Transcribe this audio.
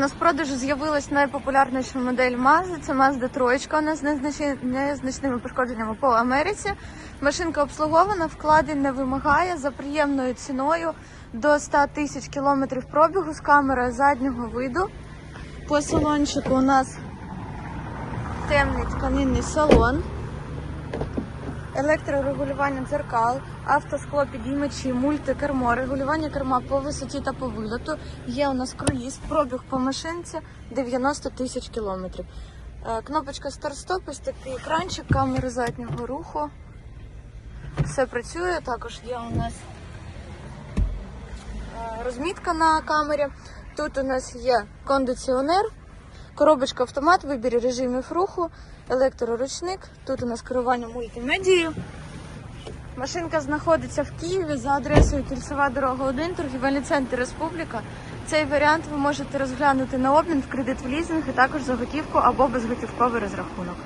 У нас продажу з'явилась найпопулярніша модель Mazda. Це Mazda 3, у нас з незначними пошкодженнями по Америці. Машинка обслугована, вкладень не вимагає за приємною ціною до 100 тисяч кілометрів пробігу з камерою заднього виду. По салончику у нас темний тканинний салон, електрорегулювання дзеркал, автоскло підіймачі, мультикермо, регулювання керма по висоті та по вильоту. Є у нас круїз, пробіг по машинці 90 тисяч кілометрів. Е, Кнопочка старт-стоп, ось такий екранчик, камери заднього руху. Все працює. Також є у нас е, розмітка на камері. Тут у нас є кондиціонер, коробочка автомат, вибір режимів руху, електроручник. Тут у нас керування мультимедією. Машинка знаходиться в Києві за адресою Кільцева дорога 1, торгівельний центр Республіка. Цей варіант ви можете розглянути на обмін в кредит в лізинг і також за готівку або безготівковий розрахунок.